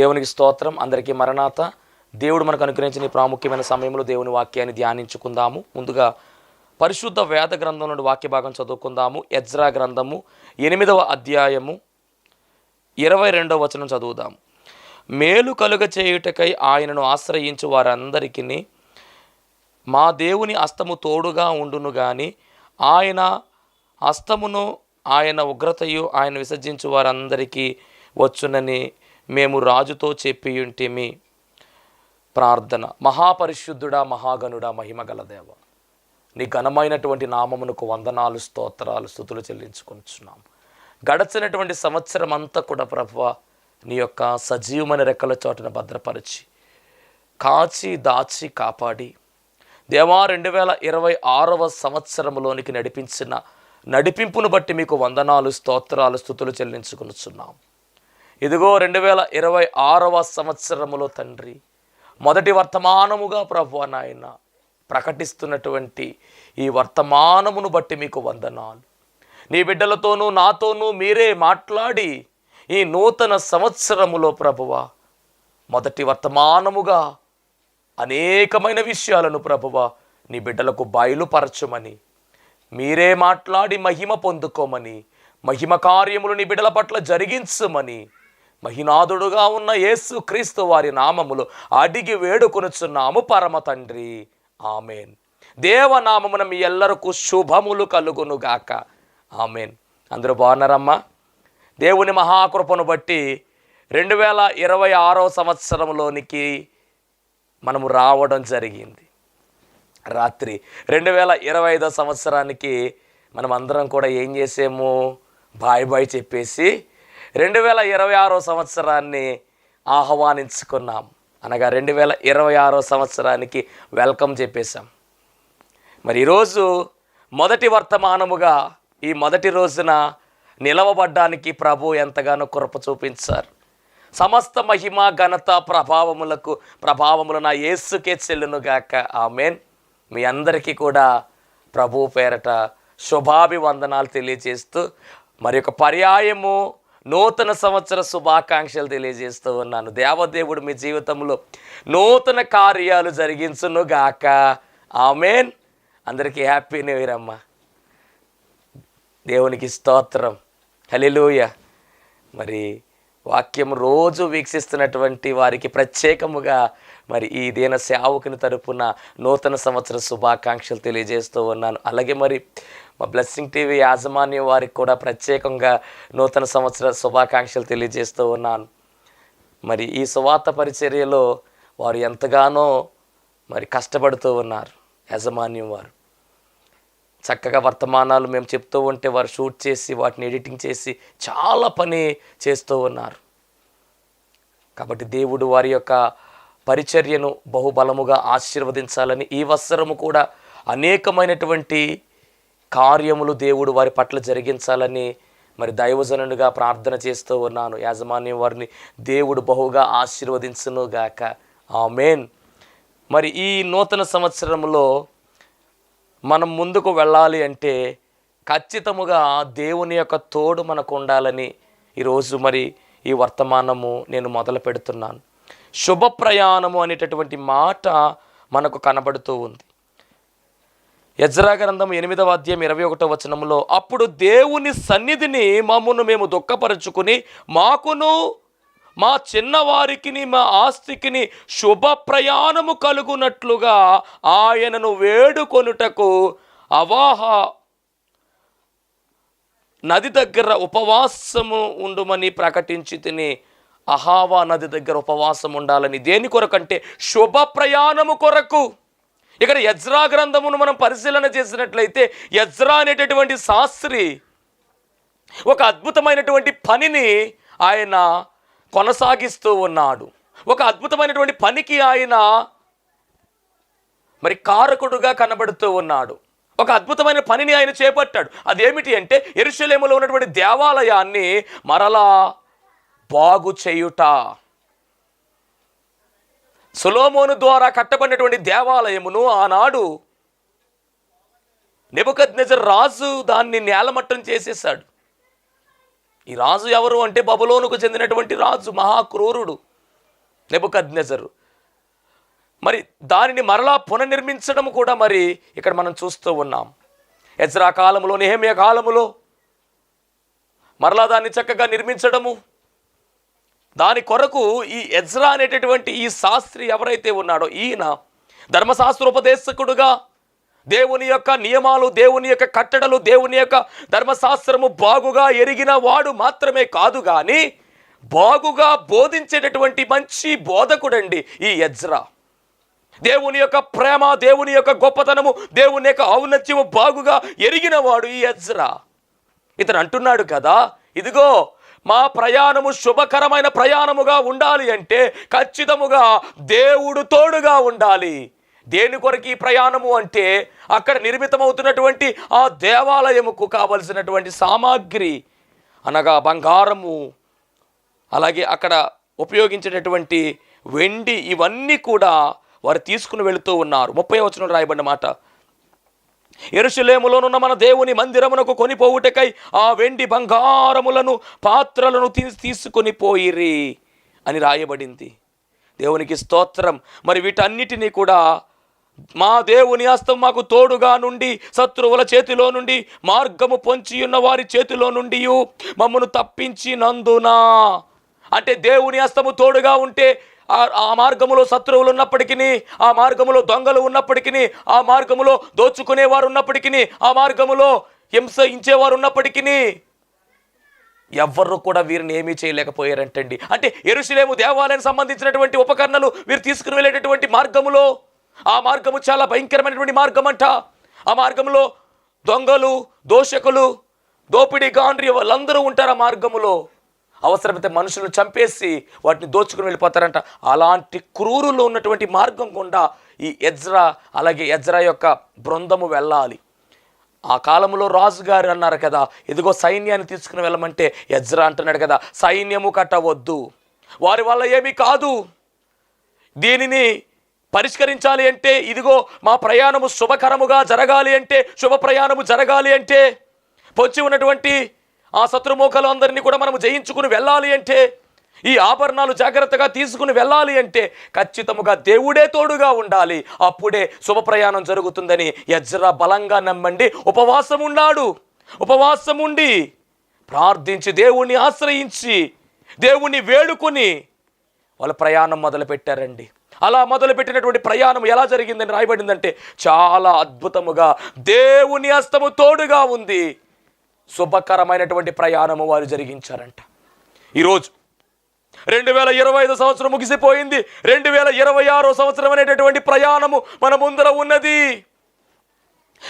దేవునికి స్తోత్రం అందరికీ మరణాత. దేవుడు మనకు అనుగ్రహించిన ఈ ప్రాముఖ్యమైన సమయంలో దేవుని వాక్యాన్ని ధ్యానించుకుందాము. ముందుగా పరిశుద్ధ వేద గ్రంథం నుండి వాక్య భాగం చదువుకుందాము. ఎజ్రా గ్రంథము ఎనిమిదవ అధ్యాయము ఇరవై రెండవ వచనం చదువుదాము. మేలు కలుగ చేయుటకై ఆయనను ఆశ్రయించు వారందరికీ మా దేవుని హస్తము తోడుగా ఉండును గాని ఆయన హస్తమును ఆయన ఉగ్రతయు ఆయన విసర్జించు వారందరికీ వచ్చునని మేము రాజుతో చెప్పియుంటిమి ప్రార్థన. మహాపరిశుద్ధుడా మహాగణుడా మహిమగల దేవ. నీ ఘనమైనటువంటి నామమునకు వందనాలు స్తోత్రాలు స్థుతులు చెల్లించుకుంటున్నాం గడచినటువంటి సంవత్సరం అంతా కూడా ప్రభువ నీ యొక్క సజీవమైన రెక్కల చోటున భద్రపరిచి కాచి దాచి కాపాడి దేవా రెండు వేల ఇరవై ఆరవ సంవత్సరంలోనికి నడిపించిన నడిపింపును బట్టి మీకు వందనాలు స్తోత్రాలు స్థుతులు చెల్లించుకునిచున్నాం. ఇదిగో రెండు వేల ఇరవై ఆరవ సంవత్సరములో తండ్రి మొదటి వర్తమానముగా ప్రభు నాయన ప్రకటిస్తున్నటువంటి ఈ వర్తమానమును బట్టి మీకు వందనాలు. నీ బిడ్డలతోనూ నాతోనూ మీరే మాట్లాడి ఈ నూతన సంవత్సరములో ప్రభువ మొదటి వర్తమానముగా అనేకమైన విషయాలను ప్రభువ నీ బిడ్డలకు బయలుపరచమని మీరే మాట్లాడి మహిమ పొందుకోమని మహిమ కార్యములు నీ బిడ్డల పట్ల జరిగించమని మహినాథుడుగా ఉన్న యేసు క్రీస్తు వారి నామములు అడిగి వేడుకొనుచున్నాము పరమ తండ్రి. ఆమెన్. దేవనామమున మీ ఎల్లరకు శుభములు కలుగునుగాక ఆమెన్. అందరూ బాగున్నారమ్మా? దేవుని మహాకృపను బట్టి రెండు వేల ఇరవై ఆరో సంవత్సరంలోనికి మనము రావడం జరిగింది. రాత్రి రెండు వేల ఇరవై ఐదో సంవత్సరానికి మనం అందరం కూడా ఏం చేసాము? బాయ్ బాయ్ చెప్పేసి రెండు వేల ఇరవై ఆరో సంవత్సరాన్ని ఆహ్వానించుకున్నాం. అనగా రెండు వేల ఇరవై ఆరో సంవత్సరానికి వెల్కమ్ చెప్పేశాం. మరి ఈరోజు మొదటి వర్తమానముగా ఈ మొదటి రోజున నిలవబడ్డానికి ప్రభు ఎంతగానో కృప చూపించారు. సమస్త మహిమ ఘనత ప్రభావములకు ప్రభావములు నా యేసుకే చెల్లునుగాక. ఆమెన్. మీ అందరికీ కూడా ప్రభు పేరట శుభాభివందనాలు తెలియజేస్తూ మరి ఒక పర్యాయము నూతన సంవత్సర శుభాకాంక్షలు తెలియజేస్తూ ఉన్నాను. దేవదేవుడు మీ జీవితంలో నూతన కార్యాలు జరిగించునుగాక. ఆమెన్. అందరికీ హ్యాపీ న్యూ ఇయర్ అమ్మా. దేవునికి స్తోత్రం. హలిలోయ మరి వాక్యం రోజు వీక్షిస్తున్నటువంటి వారికి ప్రత్యేకముగా మరి ఈ దీన సేవకుని తరపున నూతన సంవత్సర శుభాకాంక్షలు తెలియజేస్తూ ఉన్నాను. అలాగే మరి మా బ్లెస్సింగ్ టీవీ యాజమాన్యం వారికి కూడా ప్రత్యేకంగా నూతన సంవత్సర శుభాకాంక్షలు తెలియజేస్తూ ఉన్నాను. మరి ఈ సువార్త పరిచర్యలో వారు ఎంతగానో మరి కష్టపడుతూ ఉన్నారు యాజమాన్యం వారు. చక్కగా వర్తమానాలు మేము చెప్తూ ఉంటే వారు షూట్ చేసి వాటిని ఎడిటింగ్ చేసి చాలా పని చేస్తూ ఉన్నారు. కాబట్టి దేవుడు వారి యొక్క పరిచర్యను బహుబలముగా ఆశీర్వదించాలని ఈ వత్సరము కూడా అనేకమైనటువంటి కార్యములు దేవుడు వారి పట్ల జరిగించాలని మరి దైవజనుడిగా ప్రార్థన చేస్తూ ఉన్నాను. యాజమాన్యం వారిని దేవుడు బహుగా ఆశీర్వదించును గాక. ఆమెన్. మరి ఈ నూతన సంవత్సరంలో మనం ముందుకు వెళ్ళాలి అంటే ఖచ్చితముగా దేవుని యొక్క తోడు మనకు ఉండాలని ఈరోజు మరి ఈ వర్తమానము నేను మొదలు పెడుతున్నాను. శుభ ప్రయాణము అనేటటువంటి మాట మనకు కనబడుతూ ఉంది. యజ్రా గ్రంథం ఎనిమిదవ అధ్యాయం ఇరవై ఒకటో వచనంలో అప్పుడు దేవుని సన్నిధిని మమ్మను మేము దుఃఖపరుచుకుని మాకును మా చిన్నవారికిని మా ఆస్తికిని శుభ ప్రయాణము కలుగునట్లుగా ఆయనను వేడుకొనుటకు అవాహ నది దగ్గర ఉపవాసము ఉండుమని ప్రకటించి తిని అహావా నది దగ్గర ఉపవాసం ఉండాలని దేని కొరకంటే శుభ ప్రయాణము కొరకు. ఇక్కడ యజ్రా గ్రంథమును మనం పరిశీలన చేసినట్లయితే యజ్రా అనేటటువంటి శాస్త్రి ఒక అద్భుతమైనటువంటి పనిని ఆయన కొనసాగిస్తూ ఉన్నాడు. ఒక అద్భుతమైనటువంటి పనికి ఆయన మరి కారకుడుగా కనబడుతూ ఉన్నాడు. ఒక అద్భుతమైన పనిని ఆయన చేపట్టాడు. అదేమిటి అంటే ఎరుషులేములో ఉన్నటువంటి దేవాలయాన్ని మరలా బాగు చేయుట. సులోమోను ద్వారా కట్టబడినటువంటి దేవాలయమును ఆనాడు నెబుకద్నెజర్ రాజు దాన్ని నేలమట్టం చేసేసాడు ఈ రాజు ఎవరు అంటే బబులోనుకు చెందినటువంటి రాజు మహాక్రూరుడు నెబుకద్నెజరు. మరి దానిని మరలా పునర్నిర్మించడం కూడా మరి ఇక్కడ మనం చూస్తూ ఉన్నాం. ఎజ్రా కాలంలో నెహమ్య కాలములో మరలా దాన్ని చక్కగా నిర్మించడము దాని కొరకు ఈ ఎజ్రా అనేటటువంటి ఈ శాస్త్రి ఎవరైతే ఉన్నాడో ఈయన ధర్మశాస్త్రోపదేశకుడుగా దేవుని యొక్క నియమాలు దేవుని యొక్క కట్టడలు దేవుని యొక్క ధర్మశాస్త్రము బాగుగా ఎరిగిన వాడు మాత్రమే కాదు కానీ బాగుగా బోధించేటటువంటి మంచి బోధకుడండి ఈ ఎజ్రా. దేవుని యొక్క ప్రేమ దేవుని యొక్క గొప్పతనము దేవుని యొక్క ఔన్నత్యము బాగుగా ఎరిగినవాడు ఈ ఎజ్రా. ఇతను అంటున్నాడు కదా ఇదిగో మా ప్రయాణము శుభకరమైన ప్రయాణముగా ఉండాలి అంటే ఖచ్చితముగా దేవుడు తోడుగా ఉండాలి. దేని కొరకు ఈ ప్రయాణము అంటే అక్కడ నిర్మితమవుతున్నటువంటి ఆ దేవాలయముకు కావలసినటువంటి సామాగ్రి అనగా బంగారము అలాగే అక్కడ ఉపయోగించేటటువంటి వెండి ఇవన్నీ కూడా వారు తీసుకుని వెళుతూ ఉన్నారు. ముప్పై వచనం రాయబడిన మాట ఎరుషులేములోనున్న మన దేవుని మందిరమునకు కొనిపోవుటకై ఆ వెండి బంగారములను పాత్రలను తీసి తీసుకొని పోయిరి అని రాయబడింది. దేవునికి స్తోత్రం. మరి వీటన్నిటినీ కూడా మా దేవుని హస్తం మాకు తోడుగా నుండి శత్రువుల చేతిలో నుండి మార్గము పొంచి ఉన్న వారి చేతిలో నుండి మమ్మను తప్పించినందున. అంటే దేవుని హస్తము తోడుగా ఉంటే ఆ- ఆ మార్గములో శత్రువులు ఉన్నప్పటికీ ఆ మార్గములో దొంగలు ఉన్నప్పటికీ ఆ మార్గములో దోచుకునేవారు ఉన్నప్పటికీ ఆ మార్గములో హింసించేవారు ఉన్నప్పటికీ ఎవ్వరు కూడా వీరిని ఏమీ చేయలేకపోయారంటండి. అంటే ఎరుసలేము దేవాలయానికి సంబంధించినటువంటి ఉపకరణలు వీరు తీసుకుని వెళ్ళేటటువంటి మార్గములో ఆ మార్గము చాలా భయంకరమైనటువంటి మార్గం అంట ఆ మార్గంలో దొంగలు దోషకులు దోపిడీ గాండ్రి వాళ్ళందరూ ఉంటారు ఆ మార్గములో. అవసరమైతే మనుషులను చంపేసి వాటిని దోచుకుని వెళ్ళిపోతారంట. అలాంటి క్రూరులో ఉన్నటువంటి మార్గం గుండా ఈ ఎజ్రా అలాగే ఎజ్రా యొక్క బృందము వెళ్ళాలి. ఆ కాలంలో రాజుగారు అన్నారు కదా ఇదిగో సైన్యాన్ని తీసుకుని వెళ్ళమంటే ఎజ్రా అంటున్నాడు కదా సైన్యము కట్టవద్దు. వారి వల్ల ఏమీ కాదు. దీనిని పరిష్కరించాలి అంటే ఇదిగో మా ప్రయాణము శుభకరముగా జరగాలి అంటే శుభ ప్రయాణము జరగాలి అంటే పొచ్చి ఉన్నటువంటి ఆ శత్రుమూఖలు అందరినీ కూడా మనము జయించుకుని వెళ్ళాలి అంటే ఈ ఆభరణాలు జాగ్రత్తగా తీసుకుని వెళ్ళాలి అంటే ఖచ్చితముగా దేవుడే తోడుగా ఉండాలి. అప్పుడే శుభ ప్రయాణం జరుగుతుందని యజ్రా బలంగా నమ్మండి. ఉపవాసం ఉన్నాడు ఉపవాసం ఉండి ప్రార్థించి దేవుణ్ణి ఆశ్రయించి దేవుణ్ణి వేడుకొని వాళ్ళ ప్రయాణం మొదలుపెట్టారండి. అలా మొదలుపెట్టినటువంటి ప్రయాణం ఎలా జరిగిందని రాయబడిందంటే చాలా అద్భుతముగా దేవుని హస్తము తోడుగా ఉంది. శుభకరమైనటువంటి ప్రయాణము వారు జరిగించారంట. ఈరోజు రెండు వేల ఇరవై ఐదు సంవత్సరం ముగిసిపోయింది. రెండు వేల ఇరవై ఆరో సంవత్సరం అనేటటువంటి ప్రయాణము మన ముందర ఉన్నది.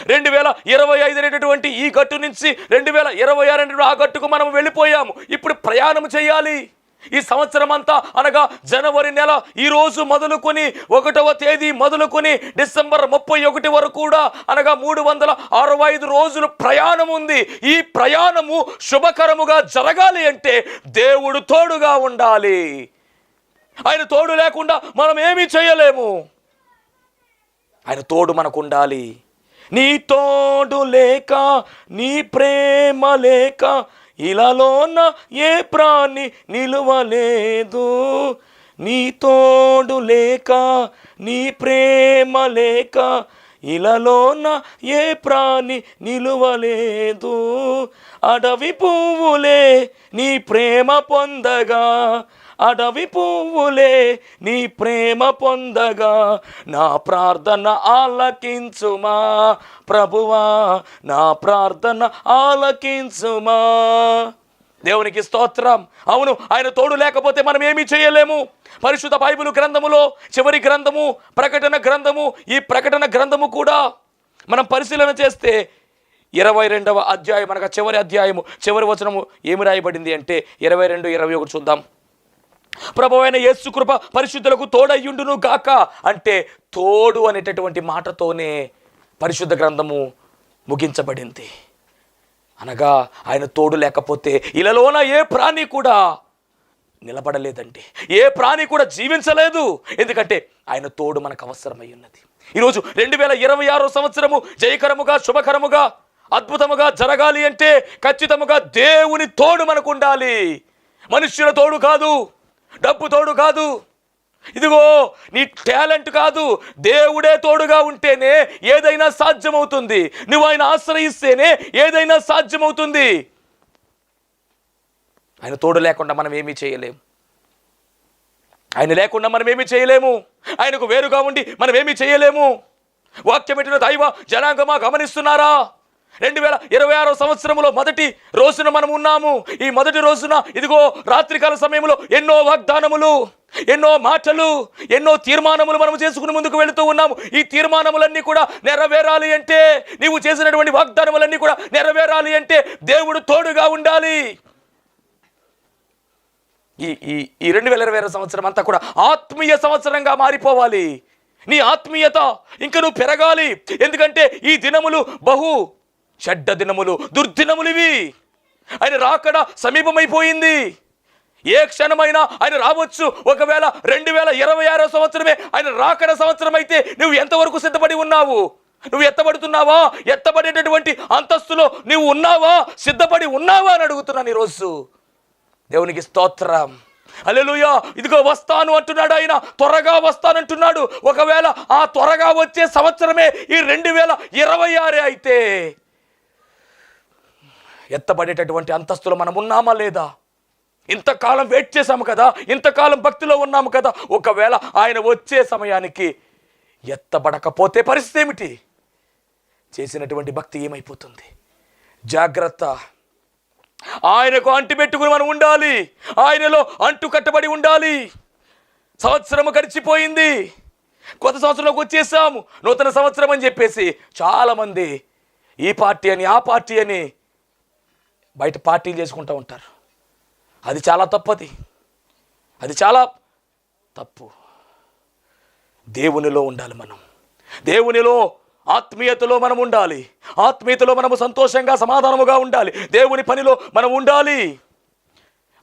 రెండు వేల ఇరవై ఐదు అనేటటువంటి ఈ గట్టు నుంచి రెండు వేల ఇరవై ఆరు అనేటువంటి ఆ గట్టుకు మనం వెళ్ళిపోయాము. ఇప్పుడు ప్రయాణం చేయాలి. ఈ సంవత్సరం అంతా అనగా జనవరి నెల ఈరోజు మొదలుకొని ఒకటవ తేదీ మొదలుకొని డిసెంబర్ ముప్పై ఒకటి వరకు కూడా అనగా మూడు వందల అరవై ఐదు రోజులు ప్రయాణం ఉంది. ఈ ప్రయాణము శుభకరముగా జరగాలి అంటే దేవుడు తోడుగా ఉండాలి. ఆయన తోడు లేకుండా మనం ఏమీ చేయలేము. ఆయన తోడు మనకు ఉండాలి నీ తోడు లేక నీ ప్రేమ లేక ఇలాలోన ఏ ప్రాణి నిలువలేదు? నీ తోడు లేక నీ ప్రేమ లేక ఇలాలోన ఏ ప్రాణి నిలువలేదు? అడవి పువ్వులే నీ ప్రేమ పొందగా అడవి పువ్వులే నీ ప్రేమ పొందగా నా ప్రార్థన ఆలకించుమా. ప్రభువా నా ప్రార్థన ఆలకించుమా. దేవునికి స్తోత్రం. అవును ఆయన తోడు లేకపోతే మనం ఏమీ చేయలేము. పరిశుద్ధ బైబిల్ గ్రంథములో చివరి గ్రంథము ప్రకటన గ్రంథము ఈ ప్రకటన గ్రంథము కూడా మనం పరిశీలన చేస్తే ఇరవై రెండవ అధ్యాయం అనగా చివరి అధ్యాయము చివరి వచనము ఏమి రాయబడింది అంటే ఇరవై రెండు ఇరవై ఒకటి చూద్దాం. ప్రభు అయిన యేసుకృప పరిశుద్ధులకు తోడయ్యుండును గాక అంటే తోడు అనేటటువంటి మాటతోనే పరిశుద్ధ గ్రంథము ముగించబడింది. అనగా ఆయన తోడు లేకపోతే ఇలాలోన ఏ ప్రాణి కూడా నిలబడలేదండి. ఏ ప్రాణి కూడా జీవించలేదు. ఎందుకంటే ఆయన తోడు మనకు అవసరమై ఉన్నది. ఈరోజు రెండు వేల ఇరవై ఆరో సంవత్సరము జయకరముగా శుభకరముగా అద్భుతముగా జరగాలి అంటే ఖచ్చితముగా దేవుని తోడు మనకు ఉండాలి. మనుష్యుల తోడు కాదు. డబ్బు తోడు కాదు. ఇదిగో నీ టాలెంట్ కాదు. దేవుడే తోడుగా ఉంటేనే ఏదైనా సాధ్యమవుతుంది. నువ్వు ఆయన ఆశ్రయిస్తేనే ఏదైనా సాధ్యమవుతుంది. ఆయన తోడు లేకుండా మనం ఏమీ చేయలేము ఆయన లేకుండా మనం ఏమీ చేయలేము. ఆయనకు వేరుగా ఉండి మనం ఏమీ చేయలేము. వాక్యం పెట్టిన దైవ జనాంగమా గమనిస్తున్నారా? రెండు వేల ఇరవై ఆరో సంవత్సరంలో మొదటి రోజున మనం ఉన్నాము. ఈ మొదటి రోజున ఇదిగో రాత్రికాల సమయంలో ఎన్నో వాగ్దానములు ఎన్నో మాటలు ఎన్నో తీర్మానములు మనం చేసుకుని ముందుకు వెళుతూ ఉన్నాము. ఈ తీర్మానములన్నీ కూడా నెరవేరాలి అంటే నీవు చేసినటువంటి వాగ్దానములన్నీ కూడా నెరవేరాలి అంటే దేవుడు తోడుగా ఉండాలి. ఈ ఈ ఈ రెండు వేల ఇరవై ఆరు సంవత్సరం అంతా కూడా ఆత్మీయ సంవత్సరంగా మారిపోవాలి. నీ ఆత్మీయత ఇంకా నువ్వు పెరగాలి. ఎందుకంటే ఈ దినములు బహు చెడ్డ దినములు దుర్దినములు ఇవి ఆయన రాకడ సమీపమైపోయింది. ఏ క్షణమైనా ఆయన రావచ్చు. ఒకవేళ రెండు వేల ఇరవై ఆరో సంవత్సరమే ఆయన రాకడ సంవత్సరం అయితే నువ్వు ఎంతవరకు సిద్ధపడి ఉన్నావు? నువ్వు ఎత్తబడుతున్నావా? ఎత్తబడేటటువంటి అంతస్తులో నువ్వు ఉన్నావా? సిద్ధపడి ఉన్నావా అని అడుగుతున్నాను ఈరోజు. దేవునికి స్తోత్రం. అలెలుయా ఇదిగో వస్తాను అంటున్నాడు ఆయన. త్వరగా వస్తానంటున్నాడు. ఒకవేళ ఆ త్వరగా వచ్చే సంవత్సరమే ఈ రెండు వేల ఇరవై ఆరే అయితే ఎత్తబడేటటువంటి అంతస్తులో మనం ఉన్నామా లేదా? ఇంతకాలం వెయిట్ చేశాము కదా ఇంతకాలం భక్తిలో ఉన్నాము కదా ఒకవేళ ఆయన వచ్చే సమయానికి ఎత్తబడకపోతే పరిస్థితి ఏమిటి? చేసినటువంటి భక్తి ఏమైపోతుంది? జాగ్రత్త. ఆయనకు అంటిపెట్టుకుని మనం ఉండాలి. ఆయనలో అంటు కట్టబడి ఉండాలి. సంవత్సరము గడిచిపోయింది. కొత్త సంవత్సరంలోకి వచ్చేసాము. నూతన సంవత్సరం అని చెప్పేసి చాలామంది ఈ పార్టీ అని ఆ పార్టీ అని బయట పార్టీలు చేసుకుంటూ ఉంటారు. అది చాలా తప్పది. అది చాలా తప్పు. దేవునిలో ఉండాలి మనం. దేవునిలో ఆత్మీయతలో మనం ఉండాలి. ఆత్మీయతలో మనము సంతోషంగా సమాధానముగా ఉండాలి. దేవుని పనిలో మనం ఉండాలి.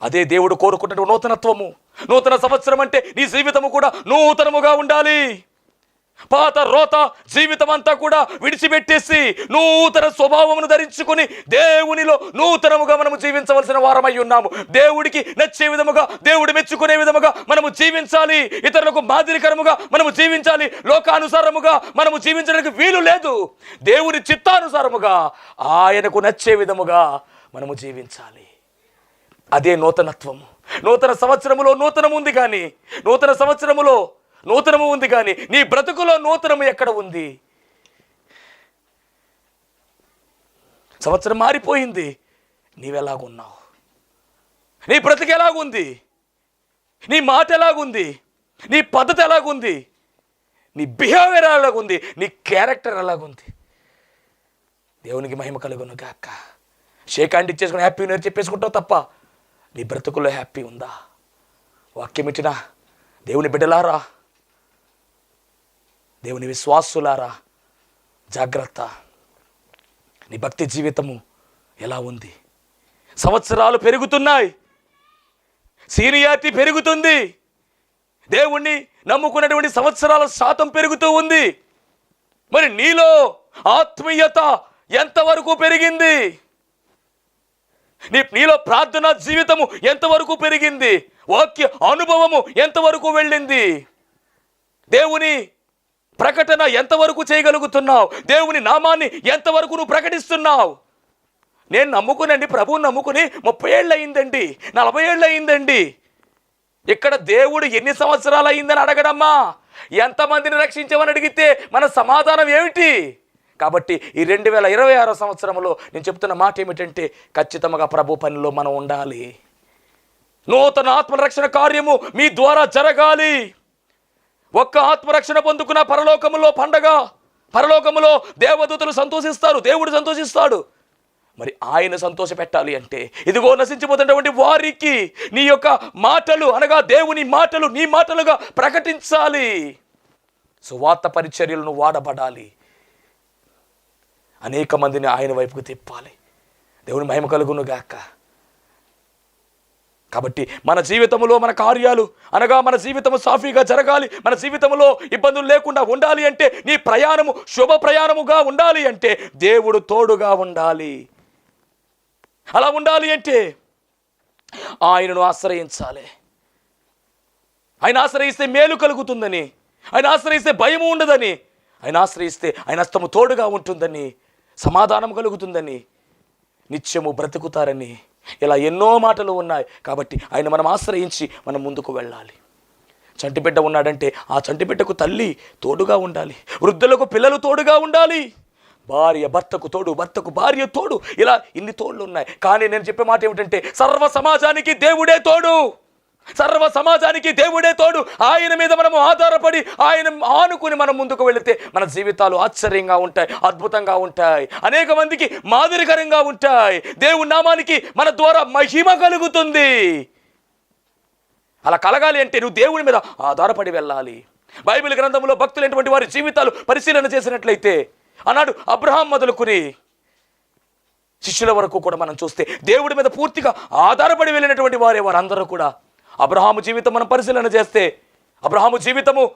అదే దేవుడు కోరుకున్నటువంటి నూతనత్వము. నూతన సంవత్సరం అంటే నీ జీవితము కూడా నూతనముగా ఉండాలి. పాత రోత జీవితం అంతా కూడా విడిచిపెట్టేసి నూతన స్వభావమును ధరించుకుని దేవునిలో నూతనముగా మనము జీవించవలసిన వారమై ఉన్నాము. దేవుడికి నచ్చే విధముగా దేవుడు మెచ్చుకునే విధముగా మనము జీవించాలి. ఇతరులకు మాదిరికరముగా మనము జీవించాలి. లోకానుసారముగా మనము జీవించడానికి వీలు లేదు. దేవుని చిత్తానుసారముగా ఆయనకు నచ్చే విధముగా మనము జీవించాలి. అదే నూతనత్వము. నూతన సంవత్సరములో నూతనం ఉంది కానీ నూతన సంవత్సరములో నూతనము ఉంది కానీ నీ బ్రతుకులో నూతనము ఎక్కడ ఉంది? సంవత్సరం మారిపోయింది. నీవెలాగున్నావు? నీ బ్రతుకు ఎలాగుంది? నీ మాట ఎలాగుంది? నీ పద్ధతి ఎలాగుంది? నీ బిహేవియర్ ఎలాగుంది? నీ క్యారెక్టర్ ఎలాగుంది? దేవునికి మహిమ కలుగును గాక. షేక్ హ్యాండ్ ఇచ్చేసుకుని హ్యాపీ ఉన్నారు చెప్పేసుకుంటావు తప్ప నీ బ్రతుకుల్లో హ్యాపీ ఉందా? వాక్యం ఇచ్చిన దేవుని బిడ్డలారా? దేవుని విశ్వాసులారా జాగ్రత్త. నీ భక్తి జీవితము ఎలా ఉంది? సంవత్సరాలు పెరుగుతున్నాయి. సీనియారిటీ పెరుగుతుంది. దేవుణ్ణి నమ్ముకున్నటువంటి సంవత్సరాల శాతం పెరుగుతూ ఉంది. మరి నీలో ఆత్మీయత ఎంతవరకు పెరిగింది? నీ నీలో ప్రార్థనా జీవితము ఎంతవరకు పెరిగింది? వాక్య అనుభవము ఎంతవరకు వెళ్ళింది? దేవుని ప్రకటన ఎంతవరకు చేయగలుగుతున్నావు? దేవుని నామాన్ని ఎంతవరకు నువ్వు ప్రకటిస్తున్నావు? నేను నమ్ముకునండి ప్రభువుని నమ్ముకుని ముప్పై ఏళ్ళు అయిందండి నలభై ఏళ్ళు అయిందండి. ఇక్కడ దేవుడు ఎన్ని సంవత్సరాలు అయిందని అడగడమ్మా. ఎంతమందిని రక్షించమని అడిగితే మన సమాధానం ఏమిటి? కాబట్టి ఈ రెండు వేల ఇరవై ఆరో సంవత్సరంలో నేను చెప్తున్న మాట ఏమిటంటే ఖచ్చితంగా ప్రభు పనిలో మనం ఉండాలి. నూతన ఆత్మరక్షణ కార్యము మీ ద్వారా జరగాలి. ఒక్క ఆత్మరక్షణ పొందుకున్న పరలోకములో పండగ పరలోకములో దేవదూతలు సంతోషిస్తారు దేవుడు సంతోషిస్తాడు. మరి ఆయన సంతోష పెట్టాలి అంటే ఇదిగో నశించిపోతున్నటువంటి వారికి నీ యొక్క మాటలు అనగా దేవుని మాటలు నీ మాటలుగా ప్రకటించాలి. సువార్త పరిచర్యలను వాడబడాలి. అనేక మందిని ఆయన వైపుకు తిప్పాలి. దేవుని మహిమ కలుగును గాక కాబట్టి మన జీవితంలో మన కార్యాలు అనగా మన జీవితము సాఫీగా జరగాలి మన జీవితంలో ఇబ్బందులు లేకుండా ఉండాలి అంటే నీ ప్రయాణము శుభ ప్రయాణముగా ఉండాలి అంటే దేవుడు తోడుగా ఉండాలి. అలా ఉండాలి అంటే ఆయనను ఆశ్రయించాలి. ఆయన ఆశ్రయిస్తే మేలు కలుగుతుందని ఆయన ఆశ్రయిస్తే భయం ఉండదని ఆయన ఆశ్రయిస్తే ఆయన అస్తము తోడుగా ఉంటుందని సమాధానం కలుగుతుందని నిత్యము బ్రతుకుతారని ఇలా ఎన్నో మాటలు ఉన్నాయి. కాబట్టి ఆయన మనం ఆశ్రయించి మనం ముందుకు వెళ్ళాలి. చంటిబిడ్డ ఉన్నాడంటే ఆ చంటిబిడ్డకు తల్లి తోడుగా ఉండాలి. వృద్ధులకు పిల్లలు తోడుగా ఉండాలి. భార్య భర్తకు తోడు భర్తకు భార్య తోడు. ఇలా ఇన్ని తోళ్ళు ఉన్నాయి. కానీ నేను చెప్పే మాట ఏమిటంటే సర్వ సమాజానికి దేవుడే తోడు. సర్వ సమాజానికి దేవుడే తోడు. ఆయన మీద మనము ఆధారపడి ఆయన ఆనుకుని మనం ముందుకు వెళితే మన జీవితాలు ఆశ్చర్యంగా ఉంటాయి అద్భుతంగా ఉంటాయి అనేక మందికి మాదిరికరంగా ఉంటాయి. దేవుని నామానికి మన ద్వారా మహిమ కలుగుతుంది. అలా కలగాలి అంటే నువ్వు దేవుని మీద ఆధారపడి వెళ్ళాలి. బైబిల్ గ్రంథంలో భక్తులైనటువంటి వారి జీవితాలు పరిశీలన చేసినట్లయితే అన్నాడు అబ్రహాం మొదలుకుని శిష్యుల వరకు కూడా మనం చూస్తే దేవుడి మీద పూర్తిగా ఆధారపడి వెళ్ళినటువంటి వారే వారందరూ కూడా. అబ్రహాము జీవితం మనం పరిశీలన చేస్తే అబ్రహాము జీవితము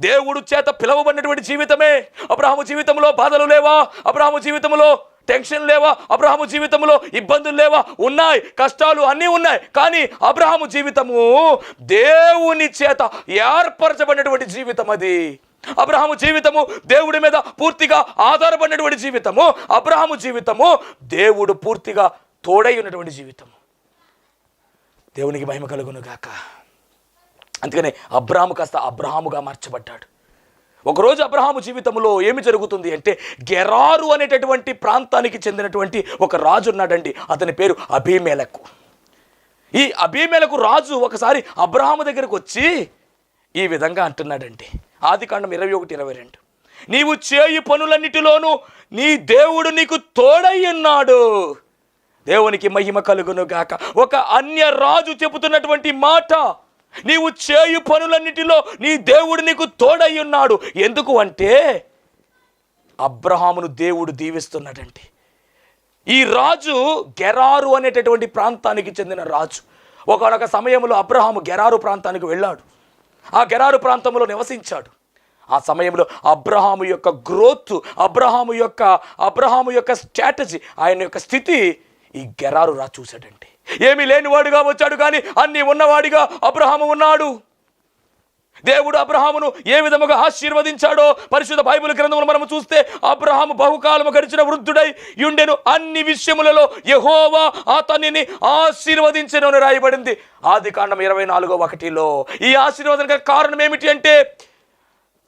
దేవుడు చేత పిలవబడినటువంటి జీవితమే. అబ్రహాము జీవితంలో బాధలు లేవా? అబ్రహాము జీవితంలో టెన్షన్ లేవా? అబ్రహాము జీవితంలో ఇబ్బందులు లేవా? ఉన్నాయి కష్టాలు అన్నీ ఉన్నాయి. కానీ అబ్రహాము జీవితము దేవుని చేత ఏర్పరచబడినటువంటి జీవితం అది. అబ్రహాము జీవితము దేవుడి మీద పూర్తిగా ఆధారపడినటువంటి జీవితము. అబ్రహాము జీవితము దేవుడు పూర్తిగా తోడై ఉన్నటువంటి జీవితము. దేవునికి మహిమ కలుగును గాక. అందుకనే అబ్రాహాము కాస్త అబ్రహాముగా మార్చబడ్డాడు. ఒకరోజు అబ్రహాము జీవితంలో ఏమి జరుగుతుంది అంటే గెరారు అనేటటువంటి ప్రాంతానికి చెందినటువంటి ఒక రాజు ఉన్నాడండి. అతని పేరు అభిమేలకు ఈ అభిమేలకు రాజు ఒకసారి అబ్రహాము దగ్గరకు వచ్చి ఈ విధంగా అంటున్నాడండి. ఆది కాండం ఇరవై ఒకటి ఇరవై రెండు. నీవు చేయి పనులన్నిటిలోనూ నీ దేవుడు నీకు తోడై ఉన్నాడు. దేవునికి మహిమ కలుగును గాక. ఒక అన్య రాజు చెబుతున్నటువంటి మాట నీవు చేయు పనులన్నిటిలో నీ దేవుడు నీకు తోడై ఉన్నాడు. ఎందుకు అంటే అబ్రహామును దేవుడు దీవిస్తున్నాడండి ఈ రాజు గెరారు అనేటటువంటి ప్రాంతానికి చెందిన రాజు. ఒకనొక సమయంలో అబ్రహాము గెరారు ప్రాంతానికి వెళ్ళాడు. ఆ గెరారు ప్రాంతంలో నివసించాడు. ఆ సమయంలో అబ్రహాము యొక్క గ్రోత్ అబ్రహాము యొక్క అబ్రహాము యొక్క స్ట్రాటజీ ఆయన యొక్క స్థితి ఈ గెరారు రా చూశాడంటే. ఏమీ లేనివాడుగా వచ్చాడు కానీ అన్నీ ఉన్నవాడిగా అబ్రహాము ఉన్నాడు. దేవుడు అబ్రహామును ఏ విధముగా ఆశీర్వదించాడో పరిశుద్ధ బైబిల్ గ్రంథములు మనము చూస్తే అబ్రహాము బహుకాలము గడిచిన వృద్ధుడై యుండెను అన్ని విషయములలో యహోవా అతనిని ఆశీర్వదించను రాయబడింది. ఆది కాండం ఇరవై నాలుగో ఒకటిలో ఈ ఆశీర్వాదానికి కారణం ఏమిటి అంటే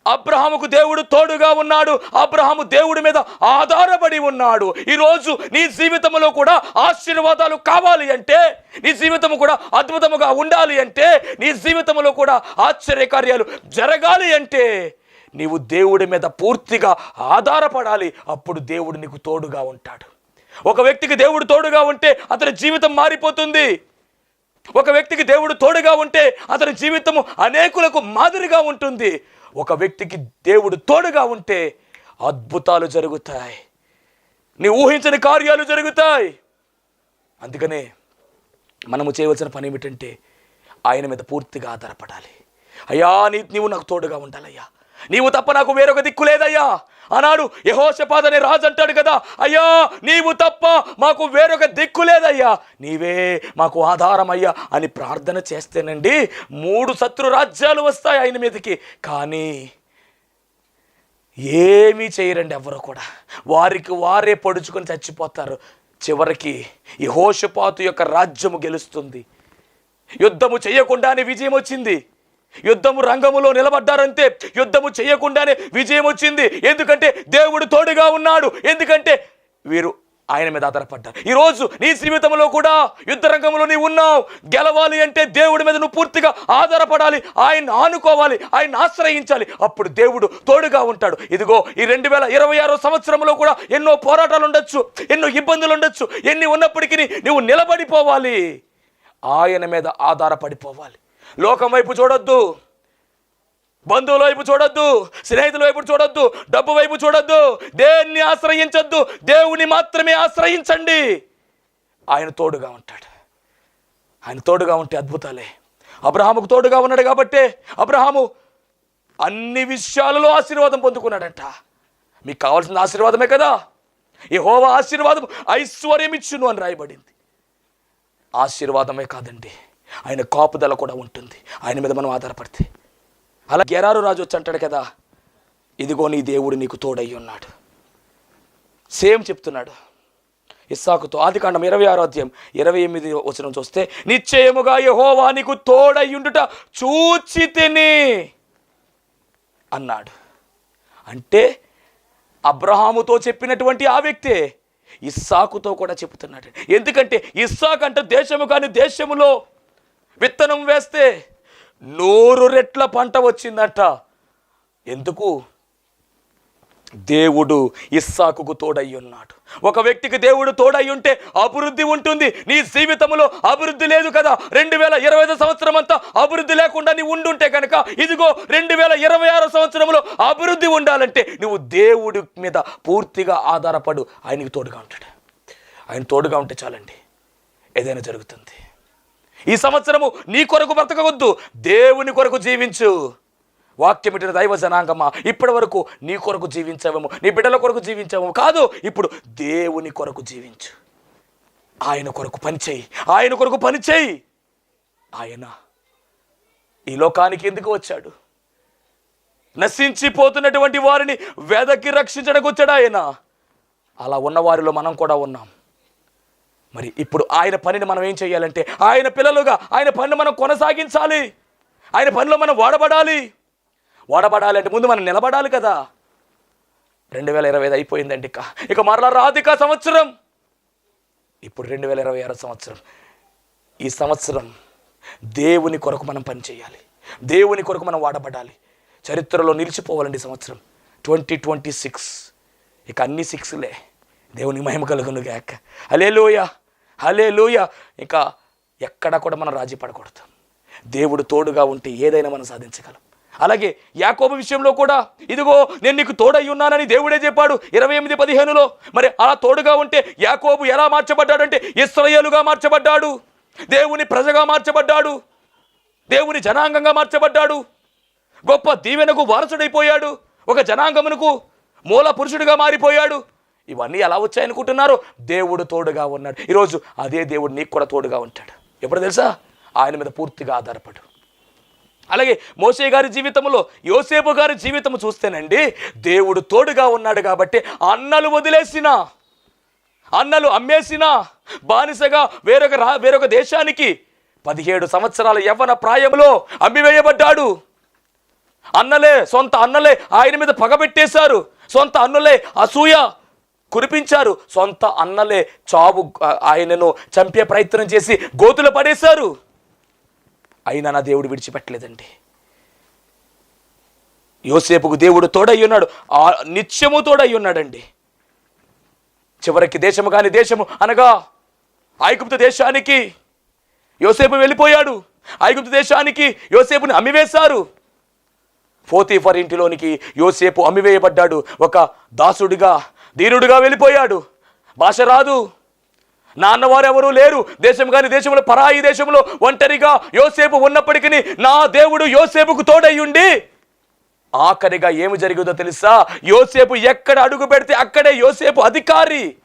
అబ్రహాముకు దేవుడు తోడుగా ఉన్నాడు. అబ్రహాము దేవుడి మీద ఆధారపడి ఉన్నాడు. ఈరోజు నీ జీవితంలో కూడా ఆశీర్వాదాలు కావాలి అంటే నీ జీవితము కూడా అద్భుతముగా ఉండాలి అంటే నీ జీవితంలో కూడా ఆశ్చర్యకార్యాలు జరగాలి అంటే నీవు దేవుడి మీద పూర్తిగా ఆధారపడాలి. అప్పుడు దేవుడు నీకు తోడుగా ఉంటాడు. ఒక వ్యక్తికి దేవుడు తోడుగా ఉంటే అతని జీవితం మారిపోతుంది. ఒక వ్యక్తికి దేవుడు తోడుగా ఉంటే అతని జీవితము అనేకులకు మాదిరిగా ఉంటుంది. ఒక వ్యక్తికి దేవుడు తోడుగా ఉంటే అద్భుతాలు జరుగుతాయి. నీ ఊహించని కార్యాలు జరుగుతాయి. అందుకనే మనము చేయవలసిన పని ఏమిటంటే ఆయన మీద పూర్తిగా ఆధారపడాలి. అయ్యా నీ నీవు నాకు తోడుగా ఉండాలయ్యా. నీవు తప్ప నాకు వేరొక దిక్కు లేదయ్యా. అన్నాడు యహోషపాద్ అనే రాజు అంటాడు కదా అయ్యా నీవు తప్ప మాకు వేరొక దిక్కు లేదయ్యా. నీవే మాకు ఆధారం అయ్యా అని ప్రార్థన చేస్తేనండి మూడు శత్రు రాజ్యాలు వస్తాయి ఆయన మీదకి. కానీ ఏమీ చేయరండి ఎవరు కూడా. వారికి వారే పొడుచుకొని చచ్చిపోతారు. చివరికి ఈ హోషపాతు యొక్క రాజ్యము గెలుస్తుంది. యుద్ధము చేయకుండానే విజయం వచ్చింది. యుద్ధము రంగములో నిలబడ్డారంతే. యుద్ధము చేయకుండానే విజయం వచ్చింది. ఎందుకంటే దేవుడు తోడుగా ఉన్నాడు. ఎందుకంటే వీరు ఆయన మీద ఆధారపడ్డారు. ఈరోజు నీ జీవితంలో కూడా యుద్ధ రంగంలో నీవు ఉన్నావు. గెలవాలి అంటే దేవుడి మీద నువ్వు పూర్తిగా ఆధారపడాలి. ఆయన ఆనుకోవాలి. ఆయన ఆశ్రయించాలి. అప్పుడు దేవుడు తోడుగా ఉంటాడు. ఇదిగో ఈ రెండు వేల ఇరవై ఆరో సంవత్సరంలో కూడా ఎన్నో పోరాటాలు ఉండొచ్చు. ఎన్నో ఇబ్బందులు ఉండొచ్చు. ఎన్ని ఉన్నప్పటికీ నువ్వు నిలబడిపోవాలి. ఆయన మీద ఆధారపడిపోవాలి. లోకం వైపు చూడొద్దు. బంధువుల వైపు చూడొద్దు. స్నేహితుల వైపు చూడొద్దు. డబ్బు వైపు చూడొద్దు. దేన్ని ఆశ్రయించొద్దు? దేవుని మాత్రమే ఆశ్రయించండి. ఆయన తోడుగా ఉంటాడు. ఆయన తోడుగా ఉంటే అద్భుతాలే. అబ్రహాముకు తోడుగా ఉన్నాడు కాబట్టే అబ్రహాము అన్ని విషయాలలో ఆశీర్వాదం పొందుకున్నాడంట. మీకు కావాల్సిన ఆశీర్వాదమే కదా? ఈ హోవా ఆశీర్వాదం ఐశ్వర్యం ఇచ్చును అని రాయబడింది. ఆశీర్వాదమే కాదండి. ఆయన కాపుదల కూడా ఉంటుంది. ఆయన మీద మనం ఆధారపడితే. అలా గెరారు రాజు వచ్చి అంటాడు కదా ఇదిగో నీ దేవుడు నీకు తోడయ్యి ఉన్నాడు. సేమ్ చెప్తున్నాడు. ఇస్సాకుతో ఆది కాండం ఇరవై ఆరో అధ్యాయం ఇరవై ఎనిమిది వచనం చూస్తే నిశ్చయముగా యహోవా నీకు తోడయ్యుండుట చూచి తిని అన్నాడు. అంటే అబ్రహాముతో చెప్పినటువంటి ఆ వ్యక్తే ఇస్సాకుతో కూడా చెబుతున్నాడు ఎందుకంటే ఇస్సాక్ అంటే దేశము కానీ దేశములో విత్తనం వేస్తే నూరు రెట్ల పంట వచ్చిందట. ఎందుకు? దేవుడు ఇస్సాకుకు తోడై ఉన్నాడు. ఒక వ్యక్తికి దేవుడు తోడై ఉంటే అభివృద్ధి ఉంటుంది. నీ జీవితంలో అభివృద్ధి లేదు కదా. రెండు వేల ఇరవై ఐదు సంవత్సరం అంతా అభివృద్ధి లేకుండా నీ ఉండుంటే కనుక ఇదిగో రెండు వేల ఇరవై ఆరు సంవత్సరంలో అభివృద్ధి ఉండాలంటే నువ్వు దేవుడి మీద పూర్తిగా ఆధారపడు. ఆయనకి తోడుగా ఉంటాడు. ఆయన తోడుగా ఉంటే చాలండి. ఏదైనా జరుగుతుంది. ఈ సంవత్సరము నీ కొరకు బ్రతకవద్దు దేవుని కొరకు జీవించు. వాక్యమిటిన దైవ జనాంగమా ఇప్పటి వరకు నీ కొరకు జీవించావేమో నీ బిడ్డల కొరకు జీవించావేమో కాదు ఇప్పుడు దేవుని కొరకు జీవించు. ఆయన కొరకు పనిచేయి ఆయన కొరకు పనిచేయి ఆయన ఈ లోకానికి ఎందుకు వచ్చాడు? నశించిపోతున్నటువంటి వారిని వెదకి రక్షించడానికి వచ్చాడు ఆయన. అలా ఉన్న వారిలో మనం కూడా ఉన్నాం. మరి ఇప్పుడు ఆయన పనిని మనం ఏం చేయాలంటే ఆయన పిల్లలుగా ఆయన పనిని మనం కొనసాగించాలి. ఆయన పనిలో మనం వాడబడాలి. వాడబడాలి అంటే ముందు మనం నిలబడాలి కదా. రెండు వేల ఇరవై ఐదు అయిపోయిందండి ఇక. ఇక మరలా రాధిక సంవత్సరం. ఇప్పుడు రెండు వేల ఇరవై ఆరు సంవత్సరం. ఈ సంవత్సరం దేవుని కొరకు మనం పనిచేయాలి దేవుని కొరకు మనం వాడబడాలి. చరిత్రలో నిలిచిపోవాలండి సంవత్సరం. Twenty twenty six. ఇక అన్ని సిక్స్లే. దేవుని మహిమ కలుగును గాక హలే లూయ ఇంకా ఎక్కడ కూడా మనం రాజీ పడకూడదు. దేవుడు తోడుగా ఉంటే ఏదైనా మనం సాధించగలం. అలాగే యాకోబు విషయంలో కూడా ఇదిగో నేను నీకు తోడై ఉన్నానని దేవుడే చెప్పాడు ఇరవై ఎనిమిది పదిహేనులో. మరి అలా తోడుగా ఉంటే యాకోబు ఎలా మార్చబడ్డాడంటే ఇస్రయేలుగా మార్చబడ్డాడు. దేవుని ప్రజగా మార్చబడ్డాడు. దేవుని జనాంగంగా మార్చబడ్డాడు. గొప్ప దీవెనకు వారసుడైపోయాడు. ఒక జనాంగమునకు మూల పురుషుడిగా మారిపోయాడు. ఇవన్నీ ఎలా వచ్చాయనుకుంటున్నారు? దేవుడు తోడుగా ఉన్నాడు. ఈరోజు అదే దేవుడు నీకు కూడా తోడుగా ఉంటాడు. ఎప్పుడు తెలుసా? ఆయన మీద పూర్తిగా ఆధారపడు. అలాగే మోసే గారి జీవితంలో యోసేపు గారి జీవితం చూస్తేనండి దేవుడు తోడుగా ఉన్నాడు కాబట్టి అన్నలు వదిలేసిన అన్నలు అమ్మేసిన బానిసగా వేరొక రా వేరొక దేశానికి పదిహేడు సంవత్సరాల యవ్వన ప్రాయంలో అమ్మివేయబడ్డాడు. అన్నలే సొంత అన్నలే ఆయన మీద పగబెట్టేశారు. సొంత అన్నలే అసూయ కురిపించారు. సొంత అన్నలే చావు ఆయనను చంపే ప్రయత్నం చేసి గోతులు పడేశారు. అయినా నా దేవుడు విడిచిపెట్టలేదండి. యోసేపుకు దేవుడు తోడై ఉన్నాడు. ఆ నిత్యము తోడై ఉన్నాడండి. చివరికి దేశము కాని దేశము అనగా ఐగుప్తు దేశానికి యోసేపు వెళ్ళిపోయాడు. ఐగుప్తు దేశానికి యోసేపుని అమ్మివేశారు. ఫోతీఫర్ ఇంటిలోనికి యోసేపు అమ్మివేయబడ్డాడు. ఒక దాసుడిగా దీనుడుగా వెళ్ళిపోయాడు. భాష రాదు. నాన్నవారు ఎవరూ లేరు. దేశం కాని దేశంలో పరాయి దేశంలో ఒంటరిగా యోసేపు ఉన్నప్పటికీ నా దేవుడు యోసేపుకు తోడయ్యుండి. ఆఖరిగా ఏమి జరిగిందో తెలుసా? యోసేపు ఎక్కడ అడుగు పెడితే అక్కడే యోసేపు అధికారి.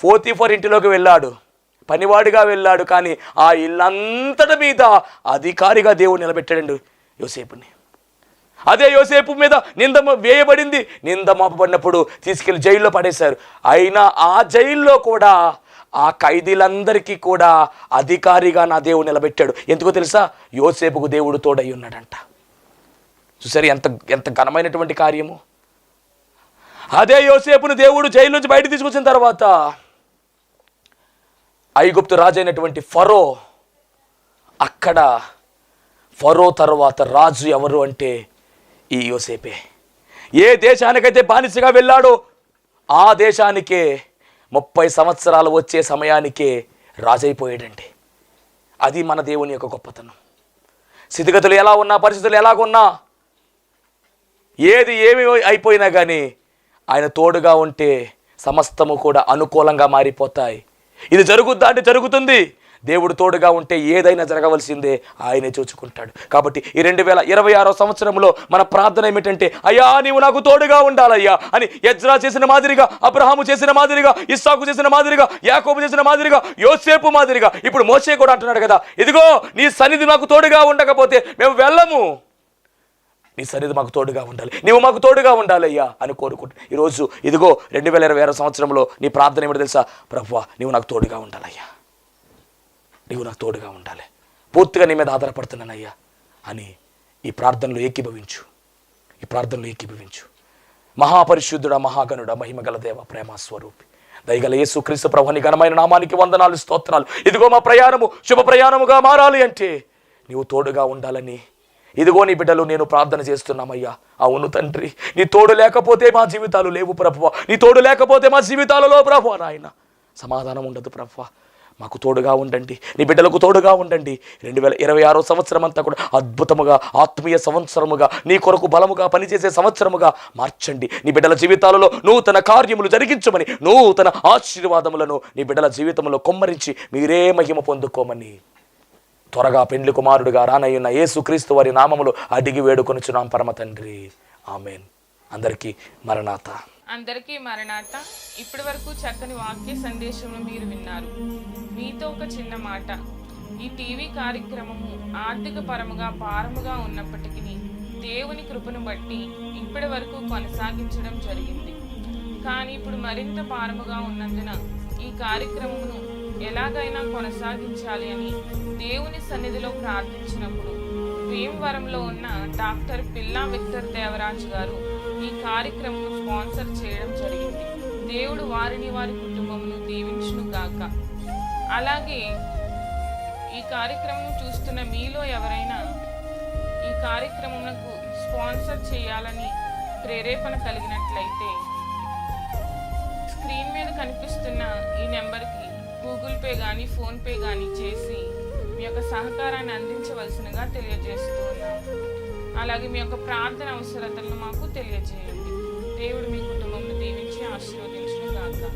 ఫోర్ ఇంటిలోకి వెళ్ళాడు. పనివాడిగా వెళ్ళాడు కానీ ఆ ఇల్లంతటి మీద అధికారిగా దేవుడు నిలబెట్టాడండి యోసేపుని. అదే యోసేపు మీద నింద వేయబడింది. నింద మోపబడినప్పుడు తీసుకెళ్ళి జైల్లో పడేశారు. అయినా ఆ జైల్లో కూడా ఆ ఖైదీలందరికీ కూడా అధికారిగా నా దేవుడు నిలబెట్టాడు. ఎందుకో తెలుసా? యోసేపుకు దేవుడు తోడై ఉన్నాడంట. చూసారు ఎంత ఎంత ఘనమైనటువంటి కార్యము? అదే యోసేపును దేవుడు జైలు నుంచి బయట తీసుకొచ్చిన తర్వాత ఐగుప్తు రాజు అయినటువంటి ఫరో అక్కడ ఫరో తర్వాత రాజు ఎవరు అంటే ఈ యోసేపే. ఏ దేశానికైతే బానిసగా వెళ్ళాడో ఆ దేశానికే ముప్పై సంవత్సరాలు వచ్చే సమయానికే రాజైపోయాడండి అది మన దేవుని యొక్క గొప్పతనం. స్థితిగతులు ఎలా ఉన్నా పరిస్థితులు ఎలాగున్నా ఏది ఏమి అయిపోయినా కానీ ఆయన తోడుగా ఉంటే సమస్తము కూడా అనుకూలంగా మారిపోతాయి. ఇది జరుగుద్దా అంటే జరుగుతుంది. దేవుడు తోడుగా ఉంటే ఏదైనా జరగవలసిందే ఆయనే చూచుకుంటాడు కాబట్టి ఈ రెండు వేల ఇరవై ఆరో సంవత్సరంలో మన ప్రార్థన ఏమిటంటే అయ్యా నీవు నాకు తోడుగా ఉండాలయ్యా అని యజ్రా చేసిన మాదిరిగా అబ్రహాము చేసిన మాదిరిగా ఇస్సాకు చేసిన మాదిరిగా యాకోబు చేసిన మాదిరిగా యోసేపు మాదిరిగా ఇప్పుడు మోసే కూడా అంటున్నాడు కదా ఇదిగో నీ సన్నిధి మాకు తోడుగా ఉండకపోతే మేము వెళ్ళము. నీ సన్నిధి మాకు తోడుగా ఉండాలి. నీవు మాకు తోడుగా ఉండాలయ్యా అని కోరుకుంటు ఈరోజు ఇదిగో రెండు వేల ఇరవై ఆరో సంవత్సరంలో నీ ప్రార్థన ఏమిటో తెలుసా? ప్రభు నీవు నాకు తోడుగా ఉండాలయ్యా. నీవు నాకు తోడుగా ఉండాలి. పూర్తిగా నీ మీద ఆధారపడుతున్నానయ్యా అని ఈ ప్రార్థనలో ఏకీభవించు. ఈ ప్రార్థనలో ఏకీభవించు. మహాపరిశుద్ధుడ మహాగణుడ మహిమగల దేవ ప్రేమ స్వరూపి. దయగల యేసు క్రీస్తు ప్రభుని ఘనమైన నామానికి వందనాలు స్తోత్రాలు. ఇదిగో మా ప్రయాణము శుభ ప్రయాణముగా మారాలి అంటే నీవు తోడుగా ఉండాలని. ఇదిగో నీ బిడ్డలు నేను ప్రార్థన చేస్తున్నామయ్యా. అవును తండ్రి నీ తోడు లేకపోతే మా జీవితాలు లేవు ప్రభువ. నీ తోడు లేకపోతే మా జీవితాలలో ప్రభు నాయన. సమాధానం ఉండదు ప్రభువ. మాకు తోడుగా ఉండండి. నీ బిడ్డలకు తోడుగా ఉండండి. రెండు వేల ఇరవై ఆరో సంవత్సరం అంతా కూడా అద్భుతముగా ఆత్మీయ సంవత్సరముగా నీ కొరకు బలముగా పనిచేసే సంవత్సరముగా మార్చండి. నీ బిడ్డల జీవితాలలో నూతన కార్యములు జరిగించమని నూతన ఆశీర్వాదములను నీ బిడ్డల జీవితంలో కొమ్మరించి మీరే మహిమ పొందుకోమని త్వరగా పెండ్లి కుమారుడుగా రానయ్యున్న యేసుక్రీస్తు వారి నామములు అడిగి వేడుకొనిచున్నాం పరమ తండ్రి ఆమెన్. అందరికీ మరణాత. అందరికీ మరణాత ఇప్పటి వరకు చక్కని వాక్య సందేశంను మీరు విన్నారు. మీతో ఒక చిన్న మాట. ఈ టీవీ కార్యక్రమము ఆర్థిక పరముగా భారముగా ఉన్నప్పటికీ దేవుని కృపను బట్టి ఇప్పటి వరకు కొనసాగించడం జరిగింది. కానీ ఇప్పుడు మరింత భారముగా ఉన్నందున ఈ కార్యక్రమమును ఎలాగైనా కొనసాగించాలి అని దేవుని సన్నిధిలో ప్రార్థించినప్పుడు భీమవరంలో ఉన్న డాక్టర్ పిల్లా విక్టర్ దేవరాజ్ గారు ఈ కార్యక్రమం స్పాన్సర్ చేయడం జరిగింది. దేవుడు వారిని వారి కుటుంబమును దీవించును గాక. అలాగే ఈ కార్యక్రమం చూస్తున్న మీలో ఎవరైనా ఈ కార్యక్రమమునకు స్పాన్సర్ చేయాలని ప్రేరేపణ కలిగినట్లయితే స్క్రీన్ మీద కనిపిస్తున్న ఈ నెంబర్కి గూగుల్ పే కానీ ఫోన్పే కానీ చేసి మీ యొక్క సహకారాన్ని అందించవలసినగా తెలియజేస్తూ ఉన్నాము అలాగే మీ యొక్క ప్రార్థన అవసరతలను మాకు తెలియజేయండి. దేవుడు మీ కుటుంబంలో దీవించి ఆశీర్వదించిన కాక